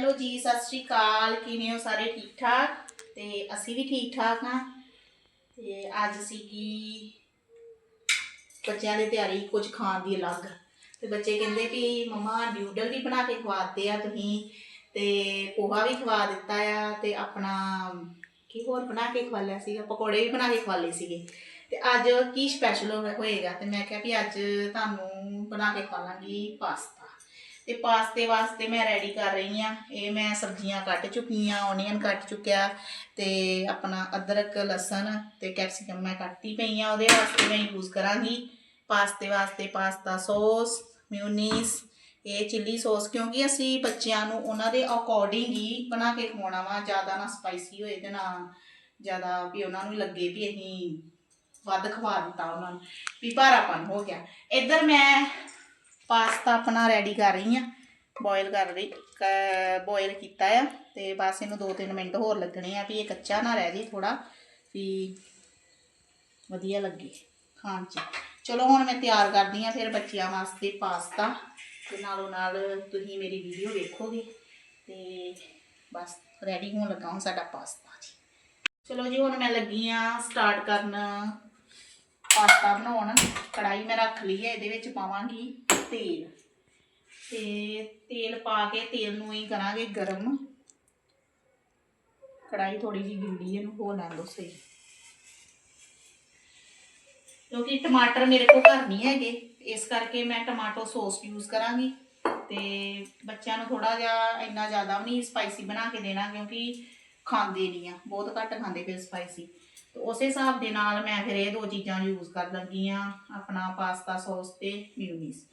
Hello ਜੀ, ਸਤਿ ਸ਼੍ਰੀ ਅਕਾਲ। ਕਿਵੇਂ ਹੋ ਸਾਰੇ? ਠੀਕ ਠਾਕ? ਤੇ ਅਸੀਂ ਵੀ ਠੀਕ ਠਾਕ ਹਾਂ। ਤੇ ਅੱਜ ਸੀਗੀ ਬੱਚਿਆਂ ਦੀ ਤਿਆਰੀ ਕੁਝ ਖਾਣ ਦੀ ਅਲੱਗ। ਤੇ ਬੱਚੇ ਕਹਿੰਦੇ ਵੀ, ਮਮਾ ਨਿਊਡਲ ਵੀ ਬਣਾ ਕੇ ਖਵਾਤੇ ਆ ਤੁਸੀਂ। ਤੇ ਪੋਹਾ ਵੀ ਖਵਾ ਦਿੱਤਾ ਆ ਤੇ ਆਪਣਾ, ਕੀ ਹੋਰ ਬਣਾ ਕੇ ਖਵਾ ਲਿਆ ਸੀਗਾ? ਪਕੌੜੇ ਵੀ ਬਣਾ ਕੇ ਖਵਾ ਲਏ ਸੀਗੇ। ਤੇ ਅੱਜ ਕੀ ਸਪੈਸ਼ਲ ਹੋਏਗਾ? ਤੇ ਮੈਂ ਕਿਹਾ ਵੀ ਅੱਜ ਤੁਹਾਨੂੰ ਬਣਾ ਕੇ ਖਵਾ ਲਾਂਗੀ ਪਾਸਤਾ। ਤੇ ਪਾਸਤੇ ਵਾਸਤੇ ਮੈਂ ਰੈਡੀ ਕਰ ਰਹੀ ਆ ਇਹ ਮੈਂ ਸਬਜ਼ੀਆਂ ਕੱਟ ਚੁੱਕੀ ਆ ਓਨੀਅਨ ਕੱਟ ਚੁੱਕਿਆ ਤੇ ਆਪਣਾ ਅਦਰਕ, ਲਸਣ ਤੇ ਕੈਪਸਿਕਮ ਮੈਂ ਕੱਟਤੀ ਪਈ ਆ ਉਹਦੇ ਵਾਸਤੇ ਮੈਂ ਯੂਜ਼ ਕਰਾਂਗੀ ਪਾਸਤੇ ਵਾਸਤੇ ਪਾਸਤਾ ਸੌਸ ਮਿਊਨੀਸ ਇਹ ਚਿੱਲੀ ਸੌਸ ਕਿਉਂਕਿ ਅਸੀਂ ਬੱਚਿਆਂ ਨੂੰ ਉਹਨਾਂ ਦੇ ਅਕੋਰਡਿੰਗ ਹੀ ਬਣਾ ਕੇ ਖਵਾਉਣਾ ਵਾ। ਜ਼ਿਆਦਾ ਨਾ ਸਪਾਈਸੀ ਹੋਏ ਤੇ ਨਾ ਜ਼ਿਆਦਾ ਵੀ ਉਹਨਾਂ ਨੂੰ ਲੱਗੇ ਵੀ ਅਸੀਂ ਵੱਧ ਖਵਾ ਦਿੱਤਾ ਉਹਨਾਂ ਨੂੰ। ਵੀ ਭਾਰਾਪਨ ਹੋ ਗਿਆ। ਇੱਧਰ ਮੈਂ ਪਾਸਤਾ ਆਪਣਾ ਰੈਡੀ ਕਰ ਰਹੀ ਆ ਬੋਇਲ ਕਰ ਰਹੀ ਬੋਇਲ ਕੀਤਾ ਆ। ਤੇ ਬਸ ਇਹਨੂੰ 2-3 ਮਿੰਟ ਹੋਰ ਲੱਗਣੇ ਆ ਵੀ ਇਹ ਕੱਚਾ ਨਾ ਰਹਿ ਜੇ ਥੋੜਾ ਵੀ ਵਧੀਆ ਲੱਗੇ ਖਾਣ 'ਚ। ਚਲੋ ਹੁਣ ਮੈਂ ਤਿਆਰ ਕਰਦੀ ਆ ਫਿਰ ਬੱਚਿਆਂ ਵਾਸਤੇ ਪਾਸਤਾ। ਤੇ ਨਾਲੋਂ ਨਾਲ ਤੁਸੀਂ ਮੇਰੀ ਵੀਡੀਓ ਵੇਖੋਗੇ। ਤੇ ਬਸ ਰੈਡੀ ਹੋਣ ਲੱਗਾ ਹੁਣ ਸਾਡਾ ਪਾਸਤਾ ਜੀ। ਚਲੋ ਜੀ, ਹੁਣ ਮੈਂ ਲੱਗੀ ਆ ਸਟਾਰਟ ਕਰਨ, ਪਾਸਤਾ ਬਣਾਉਣ। ਕੜਾਈ ਮੈਂ ਰੱਖ ਲਈ ਹੈ, ਇਹਦੇ ਵਿੱਚ ਪਾਵਾਂਗੀ। ਤੇਲ। ਤੇ ਤੇਲ ਪਾ ਕੇ ਤੇਲ ਨੂੰ ਹੀ ਕਰਾਂਗੇ ਗਰਮ। ਕੜਾਈ ਥੋੜੀ ਜਿਹੀ ਗਿੱਲੀ, ਇਹਨੂੰ ਹੋ ਲੈਣ ਦੋ ਸਹੀ। ਕਿਉਂਕਿ ਟਮਾਟਰ ਮੇਰੇ ਕੋਲ ਘਰ ਨਹੀਂ ਹੈਗੇ, ਇਸ ਕਰਕੇ ਮੈਂ ਟਮਾਟੋ ਸੌਸ ਯੂਜ਼ ਕਰਾਂਗੀ। ਤੇ ਬੱਚਿਆਂ ਨੂੰ ਥੋੜਾ ਜਿਹਾ ਇੰਨਾ ਜ਼ਿਆਦਾ ਵੀ ਨਹੀਂ ਸਪਾਈਸੀ ਬਣਾ ਕੇ ਦੇਣਾ, ਕਿਉਂਕਿ ਖਾਂਦੇ ਨਹੀਂ ਆ, ਬਹੁਤ ਘੱਟ ਖਾਂਦੇ ਫਿਰ ਸਪਾਈਸੀ ਤੇ ਉਸੇ ਹਿਸਾਬ ਦੇ ਨਾਲ ਮੈਂ ਫਿਰ ਇਹ ਦੋ ਚੀਜ਼ਾਂ ਯੂਜ਼ ਕਰ ਲੱਗੀ ਆ, ਆਪਣਾ ਪਾਸਤਾ ਸੌਸ ਤੇ ਮਿਊਨੀਸ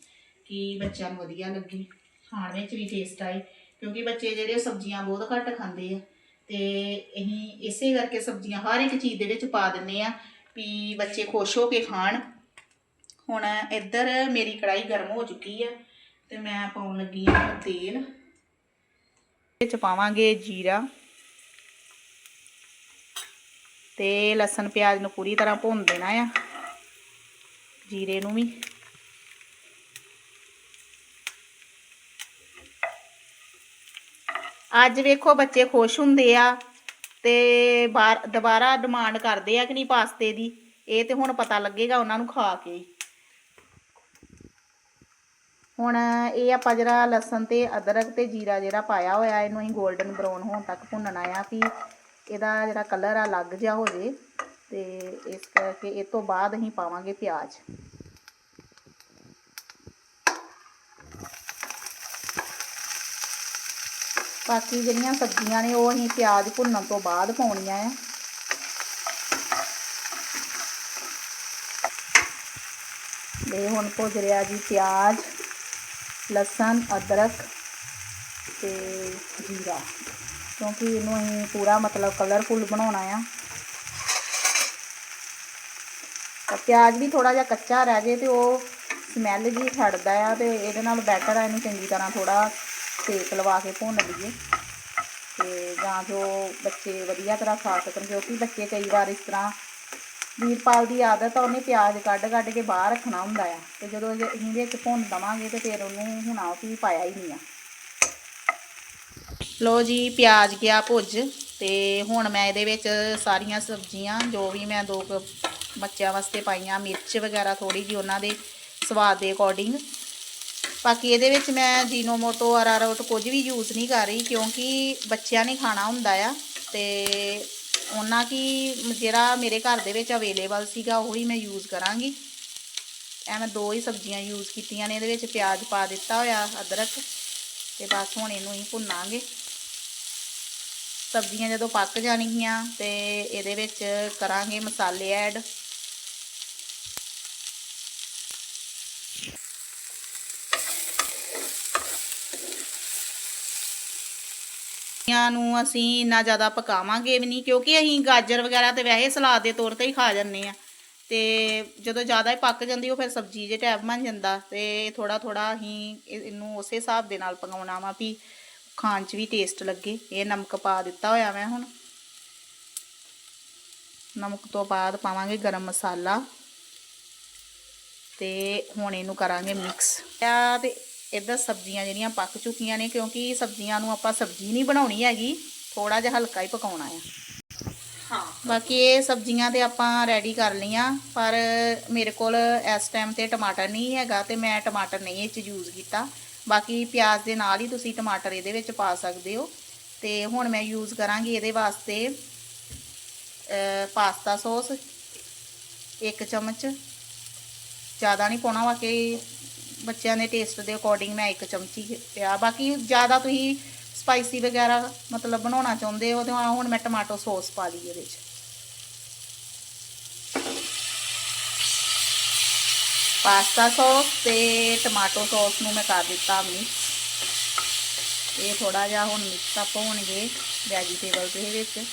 ਕਿ ਬੱਚਿਆਂ ਨੂੰ ਵਧੀਆ ਲੱਗੇ, ਖਾਣ ਵਿੱਚ ਵੀ ਟੇਸਟ ਆਏ, ਕਿਉਂਕਿ ਬੱਚੇ ਜਿਹੜੇ ਸਬਜ਼ੀਆਂ ਬਹੁਤ ਘੱਟ ਖਾਂਦੇ ਆ, ਤੇ ਅਸੀਂ ਇਸੇ ਕਰਕੇ ਸਬਜ਼ੀਆਂ ਹਰ ਇੱਕ ਚੀਜ਼ ਦੇ ਵਿੱਚ ਪਾ ਦਿੰਨੇ ਆ ਵੀ ਬੱਚੇ ਖੁਸ਼ ਹੋ ਕੇ ਖਾਣ। ਹੁਣ ਇੱਧਰ ਮੇਰੀ ਕੜਾਈ ਗਰਮ ਹੋ ਚੁੱਕੀ ਆ, ਤੇ ਮੈਂ ਪਾਉਣ ਲੱਗੀ ਆ ਤੇਲ। ਵਿੱਚ ਪਾਵਾਂਗੇ ਜੀਰਾ ਤੇ ਲਸਣ ਪਿਆਜ਼ ਨੂੰ ਪੂਰੀ ਤਰ੍ਹਾਂ ਭੁੰਨ ਦੇਣਾ ਆ, ਜੀਰੇ ਨੂੰ ਵੀ। ਅੱਜ ਵੇਖੋ ਬੱਚੇ ਖੁਸ਼ ਹੁੰਦੇ ਆ ਤੇ ਬਾਰ ਦੁਬਾਰਾ ਡਿਮਾਂਡ ਕਰਦੇ ਆ ਕਿ ਨਹੀਂ ਪਾਸਤੇ ਦੀ। ਇਹ ਤੇ ਹੁਣ ਪਤਾ ਲੱਗੇਗਾ ਉਹਨਾਂ ਨੂੰ ਖਾ ਕੇ। ਹੁਣ ਇਹ ਆਪਾਂ ਜਿਹੜਾ ਲਸਣ ਤੇ ਅਦਰਕ ਤੇ ਜੀਰਾ ਜਿਹੜਾ ਪਾਇਆ ਹੋਇਆ, ਇਹਨੂੰ ਅਸੀਂ 골ਡਨ ਬਰਾਊਨ ਹੋਣ ਤੱਕ ਭੁੰਨਣਾ ਆ ਵੀ ਇਹਦਾ ਜਿਹੜਾ ਕਲਰ ਆ ਲੱਗ ਜਾ ਹੋ ਜੇ ਤੇ ਇਸ ਕਰਕੇ ਇਹ ਤੋਂ ਬਾਅਦ ਅਸੀਂ ਪਾਵਾਂਗੇ ਪਿਆਜ਼। ਬਾਕੀ ਜਿਹੜੀਆਂ ਸਬਜ਼ੀਆਂ ਨੇ ਉਹ ਅਸੀਂ ਪਿਆਜ਼ ਭੁੰਨਣ ਤੋਂ ਬਾਅਦ ਪਾਉਣੀਆਂ ਆ। ਇਹ ਹੁਣ ਭੁੱਜ ਰਿਹਾ ਜੀ ਪਿਆਜ਼, ਲਸਣ, ਅਦਰਕ ਤੇ ਜੀਰਾ। ਕਿਉਂਕਿ ਇਹਨੂੰ ਅਸੀਂ ਪੂਰਾ ਮਤਲਬ ਕਲਰਫੁਲ ਬਣਾਉਣਾ ਆ। ਤਾਂ ਪਿਆਜ਼ ਵੀ ਥੋੜਾ ਜਿਹਾ ਕੱਚਾ ਰਹਿ ਜੇ ਤੇ ਉਹ ਸਮੈਲ ਜੀ ਛੱਡਦਾ ਆ ਤੇ ਇਹਦੇ ਨਾਲ ਬੈਟਰ ਆ, ਇਹਨੂੰ ਚੰਗੀ ਤਰ੍ਹਾਂ ਥੋੜਾ ਸੇਕ ਲਵਾ ਕੇ ਭੁੰਨ ਲਈਏ ਤੇ ਜਾਂ ਜੋ ਬੱਚੇ ਵਧੀਆ ਤਰ੍ਹਾਂ ਖਾ ਸਕਣ ਕਿਉਂਕਿ ਬੱਚੇ ਕਈ ਵਾਰ ਇਸ ਤਰ੍ਹਾਂ ਵੀਰਪਾਲ ਦੀ ਆਦਤ ਆ, ਉਹਨੇ ਪਿਆਜ਼ ਕੱਢ ਕੱਢ ਕੇ ਬਾਹਰ ਰੱਖਣਾ ਹੁੰਦਾ ਆ ਤੇ ਜਦੋਂ ਜੇ ਅਸੀਂ ਵਿੱਚ ਭੁੰਨ ਦਵਾਂਗੇ ਤੇ ਫਿਰ ਉਹਨੂੰ ਹੁਣ ਆ ਵੀ ਪਾਇਆ ਹੀ ਨਹੀਂ ਆ। ਲੋ ਜੀ, ਪਿਆਜ਼ ਗਿਆ ਭੁੱਜ ਤੇ ਹੁਣ ਮੈਂ ਇਹਦੇ ਵਿੱਚ ਸਾਰੀਆਂ ਸਬਜ਼ੀਆਂ, ਜੋ ਵੀ ਮੈਂ ਦੋ ਬੱਚਿਆਂ ਵਾਸਤੇ ਪਾਈਆਂ, ਮਿਰਚ ਵਗੈਰਾ ਥੋੜੀ ਜੀ ਉਹਨਾਂ ਦੇ ਸਵਾਦ ਦੇ ਅਕੋਰਡਿੰਗ ਬਾਕੀ ਇਹਦੇ ਵਿੱਚ ਮੈਂ ਜੀਨੋਮੋਟੋ ਅਰਾਰੋਟ ਕੁਝ ਵੀ ਯੂਜ਼ ਨਹੀਂ ਕਰ ਰਹੀ, ਕਿਉਂਕਿ ਬੱਚਿਆਂ ਨੇ ਖਾਣਾ ਹੁੰਦਾ ਆ ਤੇ ਉਹਨਾਂ ਕੀ ਜਿਹੜਾ ਮੇਰੇ ਘਰ ਦੇ ਵਿੱਚ ਅਵੇਲੇਬਲ ਸੀਗਾ ਉਹ ਹੀ ਮੈਂ ਯੂਜ਼ ਕਰਾਂਗੀ। ਐ ਮੈਂ ਦੋ ਹੀ ਸਬਜ਼ੀਆਂ ਯੂਜ਼ ਕੀਤੀਆਂ ਨੇ, ਇਹਦੇ ਵਿੱਚ ਪਿਆਜ਼ ਪਾ ਦਿੱਤਾ ਹੋਇਆ, ਅਦਰਕ ਤੇ ਬਸ ਹੁਣ ਇਹਨੂੰ ਹੀ ਭੁੰਨਾਂਗੇ। ਸਬਜ਼ੀਆਂ ਜਦੋਂ ਪੱਕ ਜਾਣਗੀਆਂ ਤੇ ਇਹਦੇ ਵਿੱਚ ਕਰਾਂਗੇ ਮਸਾਲੇ ਐਡ ਸਬਜ਼ੀਆਂ ਨੂੰ ਅਸੀਂ ਇੰਨਾ ਜ਼ਿਆਦਾ ਪਕਾਵਾਂਗੇ ਵੀ ਨਹੀਂ, ਕਿਉਂਕਿ ਅਸੀਂ ਗਾਜਰ ਵਗੈਰਾ ਤੇ ਵੈਸੇ ਸਲਾਦ ਦੇ ਤੌਰ ਤੇ ਹੀ ਖਾ ਜਾਂਦੇ ਆ ਤੇ ਜਦੋਂ ਜ਼ਿਆਦਾ ਹੀ ਪੱਕ ਜਾਂਦੀ, ਉਹ ਫਿਰ ਸਬਜ਼ੀ ਜੇ ਟੈਪ ਬਣ ਜਾਂਦਾ ਤੇ ਥੋੜਾ ਥੋੜਾ ਅਸੀਂ ਇਹਨੂੰ ਉਸੇ ਹਿਸਾਬ ਦੇ ਨਾਲ ਪਕਾਉਣਾ ਵਾ ਵੀ ਖਾਣ 'ਚ ਵੀ ਟੇਸਟ ਲੱਗੇ। ਇਹ ਨਮਕ ਪਾ ਦਿੱਤਾ ਹੋਇਆ ਮੈਂ ਹੁਣ। ਨਮਕ ਤੋਂ ਬਾਅਦ ਪਾਵਾਂਗੇ ਗਰਮ ਮਸਾਲਾ ਤੇ ਹੁਣ ਇਹਨੂੰ ਕਰਾਂਗੇ ਮਿਕਸ ਤੇ ਇੱਧਰ ਸਬਜ਼ੀਆਂ ਜਿਹੜੀਆਂ ਪੱਕ ਚੁੱਕੀਆਂ ਨੇ ਕਿਉਂਕਿ ਸਬਜ਼ੀਆਂ ਨੂੰ ਆਪਾਂ ਸਬਜ਼ੀ ਨਹੀਂ ਬਣਾਉਣੀ ਹੈਗੀ ਥੋੜਾ ਜਿਹਾ ਹਲਕਾ ਹੀ ਪਕਾਉਣਾ ਆ। ਹਾਂ। ਬਾਕੀ ਇਹ ਸਬਜ਼ੀਆਂ ਤੇ ਆਪਾਂ ਰੈਡੀ ਕਰ ਲਈਆਂ ਪਰ ਮੇਰੇ ਕੋਲ ਇਸ ਟਾਈਮ ਤੇ ਟਮਾਟਰ ਨਹੀਂ ਹੈਗਾ ਤੇ ਮੈਂ ਟਮਾਟਰ ਨਹੀਂ ਇਹ ਚ ਯੂਜ਼ ਕੀਤਾ। ਬਾਕੀ ਪਿਆਜ਼ ਦੇ ਨਾਲ ਹੀ ਤੁਸੀਂ ਟਮਾਟਰ ਇਹਦੇ ਵਿੱਚ ਪਾ ਸਕਦੇ ਹੋ। ਤੇ ਹੁਣ ਮੈਂ ਯੂਜ਼ ਕਰਾਂਗੀ ਇਹਦੇ ਵਾਸਤੇ ਪਾਸਤਾ ਸੌਸ ਇੱਕ ਚਮਚ। ਜ਼ਿਆਦਾ ਨਹੀਂ ਪਾਉਣਾ ਵਾ ਕਿ ਬੱਚਿਆਂ ਦੇ ਟੇਸਟ ਦੇ ਅਕੋਰਡਿੰਗ ਮੈਂ ਇੱਕ ਚਮਚੀ ਪਿਆ। ਬਾਕੀ ਜ਼ਿਆਦਾ ਤੁਸੀਂ ਸਪਾਈਸੀ ਵਗੈਰਾ ਮਤਲਬ ਬਣਾਉਣਾ ਚਾਹੁੰਦੇ ਹੋ ਤੇ ਹੁਣ ਮੈਂ ਟਮਾਟੋ ਸੌਸ ਪਾ ਲਈ ਇਹਦੇ ਵਿੱਚ ਪਾਸਤਾ ਸੌਸ ਤੇ ਟਮਾਟੋ ਸੌਸ ਨੂੰ ਮੈਂ ਕਰ ਦਿੱਤਾ ਮਿਕਸ ਇਹ ਥੋੜਾ ਜਿਹਾ ਹੁਣ ਮਿਕਸ ਅਪ ਹੋਣਗੇ ਵੈਜੀਟੇਬਲ ਦੇ ਵਿੱਚ।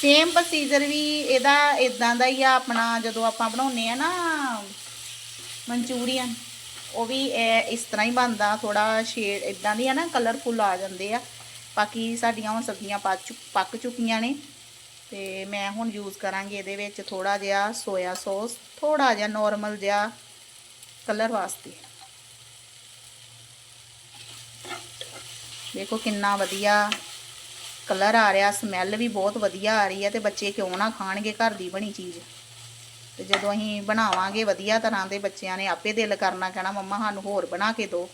ਸੇਮ ਪ੍ਰੋਸੀਜਰ ਵੀ ਇਹਦਾ ਇਦਾਂ ਦਾ ਹੀ ਆ ਆਪਣਾ ਜਦੋਂ ਆਪਾਂ ਬਣਾਉਨੇ ਆ ਨਾ, ਮਨਚੂਰੀਅਨ। ਉਹ ਵੀ ਇਹ ਇਸ ਤਰ੍ਹਾਂ ਹੀ ਬਣਦਾ ਥੋੜਾ ਸ਼ੇਡ ਇਦਾਂ ਦੀ ਆ ਨਾ ਕਲਰਫੁੱਲ ਆ ਜਾਂਦੇ ਆ। ਬਾਕੀ ਸਾਡੀਆਂ ਹੁਣ ਸਬਜ਼ੀਆਂ ਪੱਕ ਚੁ- ਪੱਕ ਚੁੱਕੀਆਂ ਨੇ। ਤੇ ਮੈਂ ਹੁਣ ਯੂਜ਼ ਕਰਾਂਗੀ ਇਹਦੇ ਵਿੱਚ ਥੋੜਾ ਜਿਹਾ ਸੋਇਆ ਸੌਸ ਥੋੜਾ ਜਿਹਾ ਨਾਰਮਲ ਜਿਹਾ ਕਲਰ ਵਾਸਤੇ। ਦੇਖੋ ਕਿੰਨਾ ਵਧੀਆ ਕਲਰ ਆ ਰਿਹਾ ਸਮੈਲ ਵੀ ਬਹੁਤ ਵਧੀਆ ਆ ਰਹੀ ਹੈ ਤੇ ਬੱਚੇ ਕਿਉਂ ਨਾ ਖਾਣਗੇ, ਘਰ ਦੀ ਬਣੀ ਚੀਜ਼। ਤੇ ਜਦੋਂ ਅਸੀਂ ਬਣਾਵਾਂਗੇ ਵਧੀਆ ਤਰ੍ਹਾਂ ਦੇ ਬੱਚਿਆਂ ਨੇ ਆਪੇ ਦਿਲ ਕਰਨਾ ਕਹਿਣਾ, ਮੰਮਾ, ਸਾਨੂੰ ਹੋਰ ਬਣਾ ਕੇ ਦਿਓ।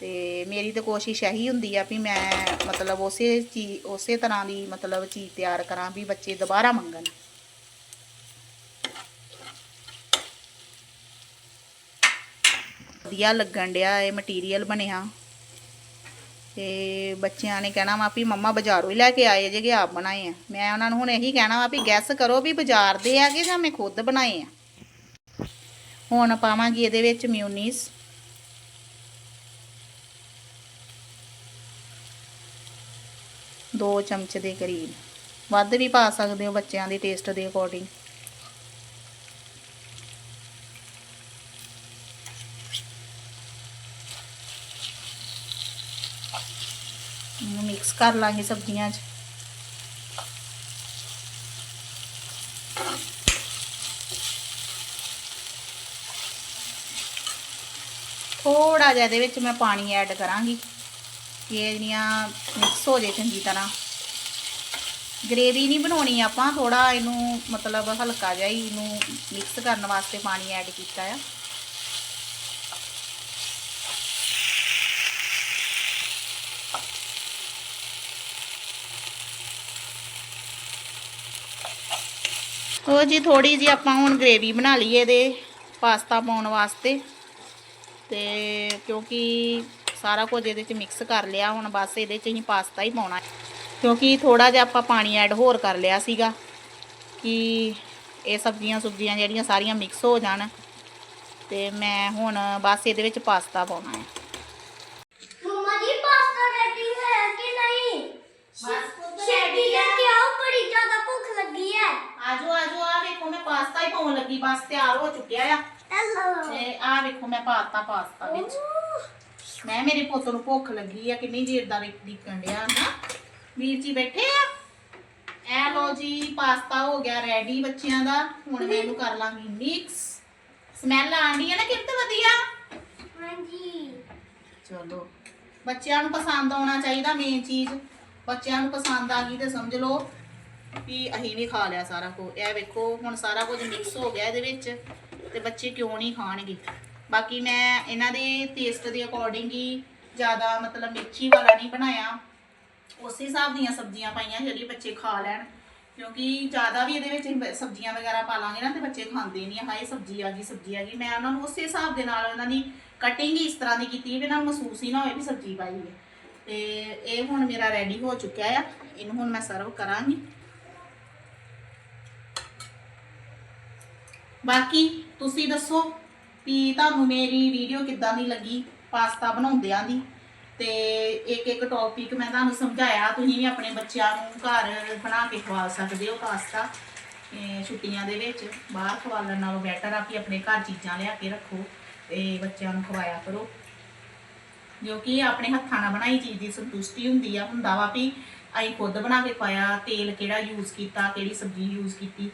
ਤੇ ਮੇਰੀ ਤਾਂ ਕੋਸ਼ਿਸ਼ ਇਹੀ ਹੁੰਦੀ ਆ ਵੀ ਮੈਂ ਮਤਲਬ ਉਸੇ ਚੀਜ਼, ਉਸੇ ਤਰ੍ਹਾਂ ਦੀ ਮਤਲਬ ਚੀਜ਼ ਤਿਆਰ ਕਰਾਂ ਵੀ ਬੱਚੇ ਦੁਬਾਰਾ ਮੰਗਣ। ਵਧੀਆ ਲੱਗਣ ਡਿਆ ਇਹ ਮਟੀਰੀਅਲ ਬਣਿਆ। ਤੇ ਬੱਚਿਆਂ ਨੇ ਕਹਿਣਾ ਵਾ ਵੀ ਮੰਮਾ ਬਾਜ਼ਾਰੋਂ ਹੀ ਲੈ ਕੇ ਆਏ ਜੇ ਕਿ ਆਪ ਬਣਾਏ ਆ। ਮੈਂ ਉਹਨਾਂ ਨੂੰ ਹੁਣ ਇਹੀ ਕਹਿਣਾ ਵਾ ਵੀ ਗੈਸ ਕਰੋ ਵੀ ਬਾਜ਼ਾਰ ਦੇ ਆ ਕਿ ਜਾਂ ਮੈਂ ਖੁਦ ਬਣਾਏ ਆ। ਹੁਣ ਪਾਵਾਂਗੀ ਇਹਦੇ ਵਿੱਚ ਮਿਊਨੀਸ ਦੋ ਚਮਚ ਦੇ ਕਰੀਬ। ਵੱਧ ਵੀ ਪਾ ਸਕਦੇ ਹੋ ਬੱਚਿਆਂ ਦੇ ਟੇਸਟ ਦੇ ਅਕੋਰਡਿੰਗ ਇਹਨੂੰ ਮਿਕਸ ਕਰ ਲਾਂਗੇ ਸਬਜ਼ੀਆਂ 'ਚ। ਥੋੜਾ ਜਿਹਾ ਇਹਦੇ ਵਿੱਚ ਮੈਂ ਪਾਣੀ ਐਡ ਕਰਾਂਗੀ। ਕਿ ਇਹ ਜਿਹੜੀਆਂ ਮਿਕਸ ਹੋ ਜੇ ਚੰਗੀ ਤਰ੍ਹਾਂ। ਗ੍ਰੇਵੀ ਨਹੀਂ ਬਣਾਉਣੀ ਆਪਾਂ ਥੋੜਾ ਇਹਨੂੰ ਮਤਲਬ ਹਲਕਾ ਜਿਹਾ ਹੀ ਇਹਨੂੰ ਮਿਕਸ ਕਰਨ ਵਾਸਤੇ ਪਾਣੀ ਐਡ ਕੀਤਾ ਆ। ਉਹ ਜੀ ਥੋੜੀ ਜੀ ਆਪਾਂ ਹੁਣ ਗ੍ਰੇਵੀ ਬਣਾ ਲਈਏ ਇਹਦੇ ਪਾਸਤਾ ਪਾਉਣ ਵਾਸਤੇ। ਤੇ ਕਿਉਂਕਿ ਸਾਰਾ ਕੁਝ ਇਹਦੇ ਚ ਮਿਕਸ ਕਰ ਲਿਆ ਹੁਣ ਬਸ ਇਹਦੇ ਚ ਹੀ ਪਾਸਤਾ ਹੀ ਪਾਉਣਾ। ਹੈ। ਕਿਉਂਕਿ ਥੋੜਾ ਜਿਹਾ ਆਪਾਂ ਪਾਣੀ ਐਡ ਹੋਰ ਕਰ ਲਿਆ ਸੀਗਾ ਕਿ ਇਹ ਸਬਜ਼ੀਆਂ ਸੁਬਜ਼ੀਆਂ ਜਿਹੜੀਆਂ ਸਾਰੀਆਂ ਮਿਕਸ ਹੋ ਜਾਣ। ਤੇ ਮੈਂ ਹੁਣ ਬਸ ਇਹਦੇ ਵਿੱਚ ਪਾਸਤਾ ਪਾਉਣਾ ਹੈ। ਮੰਮਾ ਜੀ ਪਾਸਤਾ ਰੈਡੀ ਹੈ ਕਿ ਨਹੀਂ? ਛੇਤੀ ਲੈ ਕੇ ਆਓ ਬੜੀ ਜ਼ਿਆਦਾ ਭੁੱਖ ਲੱਗੀ ਹੈ ਆਜੋ ਆਜੋ ਆ ਵੇਖੋ ਮੈਂ ਪਾਸਤਾ ਹੀ ਪਾਉਣ ਲੱਗੀ ਬਸ ਤਿਆਰ ਹੋ ਚੁੱਕਿਆ ਆ। ਹੈਲੋ ਤੇ ਆ ਵੇਖੋ ਮੈਂ ਪਾਤਾ ਪਾਸਤਾ ਵਿੱਚ। ਮੈਂ ਮੇਰੇ ਪੁੱਤ ਨੂੰ ਭੁੱਖ ਲੱਗੀ ਆ ਕਿੰਨੀ ਦੇਰ ਦਾ ਦਿਖਣ ਡਿਆ ਨਾ ਵੀਰ ਜੀ ਬੈਠੇ ਆ। ਐ ਲੋ ਜੀ ਪਾਸਤਾ ਹੋ ਗਿਆ ਰੈਡੀ ਬੱਚਿਆਂ ਦਾ। ਹੁਣ ਮੈਂ ਇਹਨੂੰ ਕਰ ਲਾਂਗੀ ਮਿਕਸ ਸਮੈਲ ਆਂਦੀ ਆ ਨਾ ਕਿੰਨੀ ਵਧੀਆ? ਹਾਂਜੀ। ਚਲੋ। ਬੱਚਿਆਂ ਨੂੰ ਪਸੰਦ ਆਉਣਾ ਚਾਹੀਦਾ ਮੇਨ ਚੀਜ਼। ਬੱਚਿਆਂ ਨੂੰ ਪਸੰਦ ਆ ਗਈ ਤੇ ਸਮਝ ਲਓ। ਵੀ ਅਸੀਂ ਵੀ ਖਾ ਲਿਆ ਸਾਰਾ ਕੁਝ ਇਹ ਵੇਖੋ, ਹੁਣ ਸਾਰਾ ਕੁਝ ਮਿਕਸ ਹੋ ਗਿਆ ਇਹਦੇ ਵਿੱਚ ਤੇ ਬੱਚੇ ਕਿਉਂ ਨਹੀਂ ਖਾਣਗੇ? ਬਾਕੀ ਮੈਂ ਇਹਨਾਂ ਦੇ ਟੇਸਟ ਦੇ ਅਕੋਰਡਿੰਗ ਹੀ ਜ਼ਿਆਦਾ ਮਤਲਬ ਮਿਰਚੀ ਵਾਲਾ ਨਹੀਂ ਬਣਾਇਆ। ਉਸੇ ਹਿਸਾਬ ਦੀਆਂ ਸਬਜ਼ੀਆਂ ਪਾਈਆਂ ਜਿਹੜੀ ਬੱਚੇ ਖਾ ਲੈਣ। ਕਿਉਂਕਿ ਜ਼ਿਆਦਾ ਵੀ ਇਹਦੇ ਵਿੱਚ ਸਬਜ਼ੀਆਂ ਵਗੈਰਾ ਪਾ ਲਾਂਗੇ ਨਾ ਤੇ ਬੱਚੇ ਖਾਂਦੇ ਨਹੀਂ ਹਾਏ, ਸਬਜ਼ੀ ਆ ਗਈ, ਸਬਜ਼ੀ ਆ ਗਈ। ਮੈਂ ਉਹਨਾਂ ਨੂੰ ਉਸੇ ਹਿਸਾਬ ਦੇ ਨਾਲ ਉਹਨਾਂ ਦੀ ਕਟਿੰਗ ਹੀ ਇਸ ਤਰ੍ਹਾਂ ਦੀ ਕੀਤੀ ਵੀ ਇਹਨਾਂ ਨੂੰ ਮਹਿਸੂਸ ਹੀ ਨਾ ਹੋਏ ਵੀ ਸਬਜ਼ੀ ਪਾਈ ਹੈ ਤੇ ਇਹ ਹੁਣ ਮੇਰਾ ਰੈਡੀ ਹੋ ਚੁੱਕਿਆ ਆ। ਇਹਨੂੰ ਹੁਣ ਮੈਂ ਸਰਵ ਕਰਾਂਗੀ। ਬਾਕੀ ਤੁਸੀਂ ਦੱਸੋ ਵੀ ਤੁਹਾਨੂੰ ਮੇਰੀ ਵੀਡੀਓ ਕਿੱਦਾਂ ਦੀ ਲੱਗੀ, ਪਾਸਤਾ ਬਣਾਉਂਦਿਆਂ ਦੀ? ਤੇ ਇੱਕ ਇੱਕ ਟੌਪਿਕ ਮੈਂ ਤੁਹਾਨੂੰ ਸਮਝਾਇਆ, ਤੁਸੀਂ ਵੀ ਆਪਣੇ ਬੱਚਿਆਂ ਨੂੰ ਘਰ ਬਣਾ ਕੇ ਖਵਾ ਸਕਦੇ ਹੋ ਪਾਸਤਾ। ਛੁੱਟੀਆਂ ਦੇ ਵਿੱਚ ਬਾਹਰ ਖਵਾਲਣ ਨਾਲੋਂ ਬੈਟਰ ਆ ਕਿ ਆਪਣੇ ਘਰ ਚੀਜ਼ਾਂ ਲਿਆ ਕੇ ਰੱਖੋ ਤੇ ਬੱਚਿਆਂ ਨੂੰ ਖਵਾਇਆ ਕਰੋ। ਜੋ ਕਿ ਆਪਣੇ ਹੱਥਾਂ ਨਾਲ ਬਣਾਈ ਚੀਜ਼ ਦੀ ਸੰਤੁਸ਼ਟੀ ਹੁੰਦੀ ਆ, ਹੁੰਦਾ ਵਾ ਵੀ ਅਸੀਂ ਖੁਦ ਬਣਾ ਕੇ ਖਵਾਇਆ, ਤੇਲ ਕਿਹੜਾ ਯੂਜ਼ ਕੀਤਾ, ਕਿਹੜੀ ਸਬਜ਼ੀ ਯੂਜ਼ ਕੀਤੀ।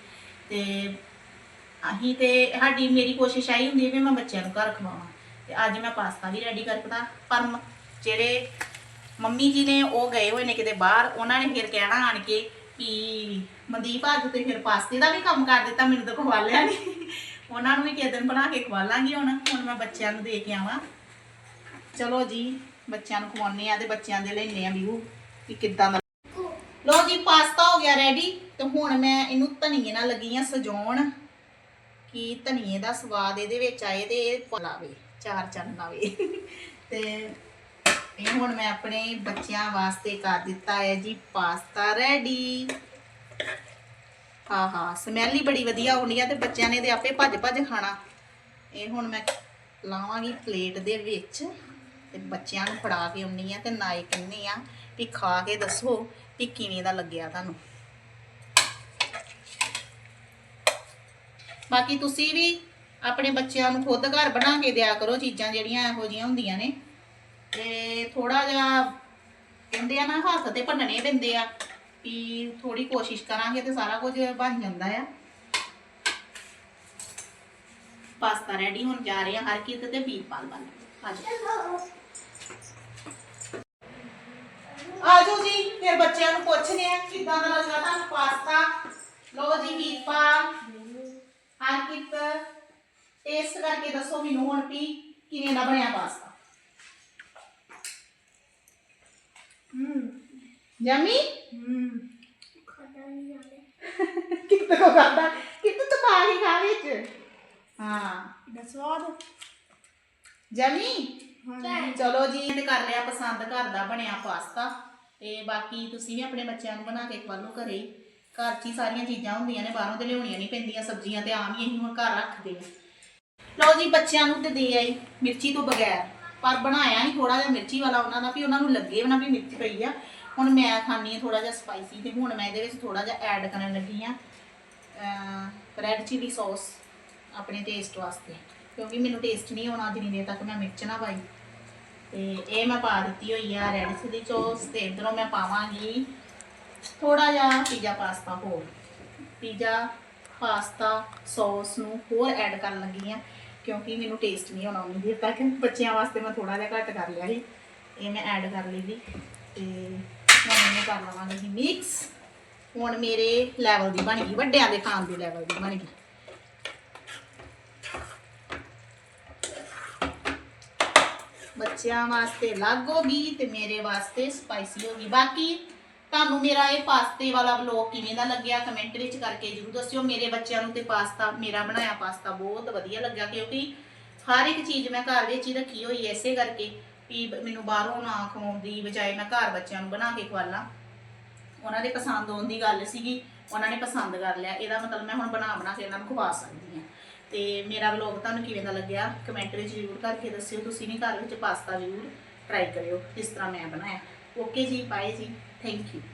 ਤੇ ਅਸੀਂ ਤੇ ਸਾਡੀ ਮੇਰੀ ਕੋਸ਼ਿਸ਼ ਆਈ ਹੁੰਦੀ ਹੈ ਵੀ ਮੈਂ ਬੱਚਿਆਂ ਨੂੰ ਘਰ ਖਵਾਵਾਂ। ਤੇ ਅੱਜ ਮੈਂ ਪਾਸਤਾ ਵੀ ਰੈਡੀ ਕਰਤਾ। ਪਰ ਮ- ਜਿਹੜੇ ਮੰਮੀ ਜੀ ਨੇ ਉਹ ਗਏ ਹੋਏ ਨੇ ਕਿਤੇ ਬਾਹਰ, ਉਹਨਾਂ ਨੇ ਫਿਰ ਕਹਿਣਾ ਆਣ ਕੇ ਵੀ ਮਨਦੀਪ, ਅੱਜ ਤੇ ਫਿਰ ਪਾਸਤੇ ਦਾ ਵੀ ਕੰਮ ਕਰ ਦਿੱਤਾ, ਮੈਨੂੰ ਤਾਂ ਖਵਾ ਲਿਆ ਨਹੀਂ ਉਹਨਾਂ ਨੂੰ ਵੀ ਕਿਸੇ ਦਿਨ ਬਣਾ ਕੇ ਖਵਾ ਲਾਂਗੀ ਹੁਣ। ਹੁਣ ਮੈਂ ਬੱਚਿਆਂ ਨੂੰ ਦੇ ਕੇ ਆਵਾਂ। ਚਲੋ ਜੀ, ਬੱਚਿਆਂ ਨੂੰ ਖਵਾਉਂਦੇ ਆ ਤੇ ਬੱਚਿਆਂ ਦੇ ਲੈਣੇ ਆ ਵੀਊ ਕਿ ਕਿੱਦਾਂ ਦਾ ਲੋ ਜੀ, ਪਾਸਤਾ ਹੋ ਗਿਆ ਰੈਡੀ ਤੇ ਹੁਣ ਮੈਂ ਇਹਨੂੰ ਧਨੀਏ ਨਾਲ ਲੱਗੀ ਆ ਸਜਾਉਣ। ਕਿ ਧਨੀਏ ਦਾ ਸਵਾਦ ਇਹਦੇ ਵਿੱਚ ਆਏ ਤੇ ਇਹ ਪਲਾਵੇ ਚਾਰ ਚੰਨ ਲਾਵੇ। ਤੇ ਇਹ ਹੁਣ ਮੈਂ ਆਪਣੇ ਬੱਚਿਆਂ ਵਾਸਤੇ ਕਰ ਦਿੱਤਾ ਹੈ ਜੀ ਪਾਸਤਾ ਰੈਡੀ। ਹਾਂ ਹਾਂ, ਸਮੈਲ ਹੀ ਬੜੀ ਵਧੀਆ ਆਉਂਦੀ ਆ ਤੇ ਬੱਚਿਆਂ ਨੇ ਤੇ ਆਪੇ ਭੱਜ ਭੱਜ ਖਾਣਾ। ਇਹ ਹੁਣ ਮੈਂ ਲਾਵਾਂਗੀ ਪਲੇਟ ਦੇ ਵਿੱਚ ਤੇ ਬੱਚਿਆਂ ਨੂੰ ਫੜਾ ਕੇ ਆਉਣੀ ਆ ਤੇ ਨਾਏ ਕਹਿੰਦੇ ਆ ਵੀ ਖਾ ਕੇ ਦੱਸੋ ਵੀ ਕਿਵੇਂ ਦਾ ਲੱਗਿਆ ਤੁਹਾਨੂੰ। ਬਾਕੀ ਤੁਸੀਂ ਵੀ ਆਪਣੇ ਬੱਚਿਆਂ ਨੂੰ ਖੁਦ ਘਰ ਬਣਾ ਕੇ ਦਿਆ ਕਰੋ ਚੀਜ਼ਾਂ ਜਿਹੜੀਆਂ ਇਹੋ ਜਿਹੀਆਂ ਹੁੰਦੀਆਂ ਨੇ। ਤੇ ਥੋੜਾ ਜਿਹਾ ਕਹਿੰਦੇ ਆ ਨਾ ਹੱਥ ਤੇ ਭੰਨਣੇ ਪੈਂਦੇ ਆ ਵੀ ਥੋੜੀ ਕੋਸ਼ਿਸ਼ ਕਰਾਂਗੇ ਤੇ ਸਾਰਾ ਕੁਝ ਬਣ ਜਾਂਦਾ ਆ। ਪਾਸਤਾ ਰੈਡੀ ਹੋਣ ਜਾ ਰਹੇ ਆ, ਹਰ ਕੀਤ ਤੇ ਵੀਰਪਾਲ ਵੱਲ ਆਜੋ। ਜੀ, ਫਿਰ ਬੱਚਿਆਂ ਨੂੰ ਪੁੱਛਦੇ ਆ ਕਿੱਦਾਂ ਦਾ ਲੱਗਾ ਤੁਹਾਨੂੰ ਪਾਸਤਾ? ਲੋ ਜੀ ਵੀਰਪਾਲ ਹਰ ਕੀਤ ਟੇਸਟ ਕਰਕੇ ਦੱਸੋ ਮੈਨੂੰ ਹੁਣ ਵੀ ਕਿਵੇਂ ਦਾ ਬਣਿਆ ਪਾਸਤਾ। ਜਮੀ ਖਾਦਾ ਨਹੀਂ ਜਾਵੇ ਕਿੱਥੇ ਕੋ ਕਰਦਾ ਕਿੱਥੇ ਤੂੰ ਪਾ ਕੇ ਖਾ ਵਿੱਚ? ਹਾਂ। ਦਸਵਾਦ ਜਮੀ ਚਲੋ ਜੀ ਕਰ ਲਿਆ ਪਸੰਦ ਘਰ ਦਾ ਬਣਿਆ ਪਾਸਤਾ। ਤੇ ਬਾਕੀ ਤੁਸੀਂ ਵੀ ਆਪਣੇ ਬੱਚਿਆਂ ਨੂੰ ਬਣਾ ਕੇ ਖਵਾ ਲਓ ਘਰੇ। ਹੀ। ਘਰ 'ਚ ਹੀ ਸਾਰੀਆਂ ਚੀਜ਼ਾਂ ਹੁੰਦੀਆਂ ਨੇ, ਬਾਹਰੋਂ ਤੇ ਲਿਆਉਣੀਆਂ ਨਹੀਂ ਪੈਂਦੀਆਂ, ਸਬਜ਼ੀਆਂ ਤੇ ਆਮ ਹੀ ਅਸੀਂ ਹੁਣ ਘਰ ਰੱਖਦੇ ਆ ਲਓ ਜੀ, ਬੱਚਿਆਂ ਨੂੰ ਤੇ ਦੇ ਆਈ ਮਿਰਚੀ ਤੋਂ ਬਗੈਰ। ਪਰ ਬਣਾਇਆ ਹੀ ਥੋੜਾ ਜਿਹਾ ਮਿਰਚੀ ਵਾਲਾ ਉਹਨਾਂ ਦਾ ਵੀ, ਉਹਨਾਂ ਨੂੰ ਲੱਗੇ ਉਹਨਾਂ ਵੀ ਮਿਰਚ ਪਈ ਆ। ਹੁਣ ਮੈਂ ਖਾਣੀ ਆ ਥੋੜਾ ਜਿਹਾ ਸਪਾਈਸੀ ਤੇ ਹੁਣ ਮੈਂ ਇਹਦੇ ਵਿੱਚ ਥੋੜਾ ਜਿਹਾ ਐਡ ਕਰਨ ਲੱਗੀ ਆ ਰੈਡ ਚਿਲੀ ਸੌਸ ਆਪਣੇ ਟੇਸਟ ਵਾਸਤੇ। ਕਿਉਂਕਿ ਮੈਨੂੰ ਟੇਸਟ ਨਹੀਂ ਆਉਣਾ ਜਿੰਨੀ ਦੇਰ ਤੱਕ ਮੈਂ ਮਿਰਚ ਨਾ ਪਾਈ। ਤੇ ਇਹ ਮੈਂ ਪਾ ਦਿੱਤੀ ਹੋਈ ਆ ਰੈਡ ਚਿਲੀ ਸੌਸ ਤੇ, ਇਧਰੋਂ ਮੈਂ ਪਾਵਾਂਗੀ ਥੋੜਾ ਜਿਹਾ ਪੀਜ਼ਾ, ਪਾਸਤਾ ਹੋਰ। ਪੀਜ਼ਾ, ਪਾਸਤਾ, ਸੌਸ ਨੂੰ ਹੋਰ ਐਡ ਕਰਨ ਲੱਗੀ ਆ, ਕਿਉਂਕਿ ਮੈਨੂੰ ਟੇਸਟ ਨਹੀਂ ਆਉਣਾ ਉਨੀ ਦੇਰ ਤੱਕ ਬੱਚਿਆਂ ਵਾਸਤੇ ਮੈਂ ਥੋੜਾ ਜਿਹਾ ਘੱਟ ਕਰ ਲਿਆ ਸੀ ਇਹ ਮੈਂ ਐਡ ਕਰ ਲਈ ਦੀ ਤੇ ਹੁਣ ਇਹਨੂੰ ਕਰ ਲਵਾਂਗੇ ਮਿਕਸ ਹੁਣ ਮੇਰੇ ਲੈਵਲ ਦੀ ਬਣ ਗਈ, ਵੱਡਿਆਂ ਦੇ ਖਾਣ ਦੇ ਲੈਵਲ ਦੀ ਬਣ ਗਈ। ਬੱਚਿਆਂ ਵਾਸਤੇ ਅਲੱਗ ਹੋ ਗਈ ਤੇ ਮੇਰੇ ਵਾਸਤੇ ਸਪਾਈਸੀ ਹੋ ਗਈ। ਬਾਕੀ ਤੁਹਾਨੂੰ ਮੇਰਾ ਇਹ ਪਾਸਤੇ ਵਾਲਾ ਵਲੌਗ ਕਿਵੇਂ ਦਾ ਲੱਗਿਆ ਕਮੈਂਟ ਵਿੱਚ ਕਰਕੇ ਜਰੂਰ ਦੱਸਿਓ। ਮੇਰੇ ਬੱਚਿਆਂ ਨੂੰ ਤੇ ਪਾਸਤਾ, ਮੇਰਾ ਬਣਾਇਆ ਪਾਸਤਾ ਬਹੁਤ ਵਧੀਆ ਲੱਗਾ ਕਿਉਂਕਿ ਹਰ ਇੱਕ ਚੀਜ਼ ਮੈਂ ਘਰ ਵਿੱਚ ਹੀ ਰੱਖੀ ਹੋਈ ਐ ਕਰਕੇ ਵੀ ਮੈਨੂੰ ਬਾਹਰੋਂ ਨਾ ਖਵਾਉਣ ਦੀ ਬਜਾਏ ਮੈਂ ਘਰ ਬੱਚਿਆਂ ਨੂੰ ਬਣਾ ਕੇ ਖਵਾਲਾਂ। ਉਹਨਾਂ ਦੇ ਪਸੰਦ ਆਉਣ ਦੀ ਗੱਲ ਸੀਗੀ, ਉਹਨਾਂ ਨੇ ਪਸੰਦ ਕਰ ਲਿਆ। ਇਹਦਾ ਮਤਲਬ ਮੈਂ ਹੁਣ ਬਣਾ ਬਣਾ ਕੇ ਇਹਨਾਂ ਨੂੰ ਖਵਾ ਸਕਦੀ ਹਾਂ। ਤੇ ਮੇਰਾ ਵਲੌਗ ਤੁਹਾਨੂੰ ਕਿਵੇਂ ਦਾ ਲੱਗਿਆ ਕਮੈਂਟ ਵਿੱਚ ਜ਼ਰੂਰ ਕਰਕੇ ਦੱਸਿਓ। ਤੁਸੀਂ ਵੀ ਘਰ ਵਿੱਚ ਪਾਸਤਾ ਜ਼ਰੂਰ ਟਰਾਈ ਕਰਿਓ, ਜਿਸ ਤਰ੍ਹਾਂ ਮੈਂ ਬਣਾਇਆ। ਓਕੇ ਜੀ ਬਾਏ ਜੀ। Thank you.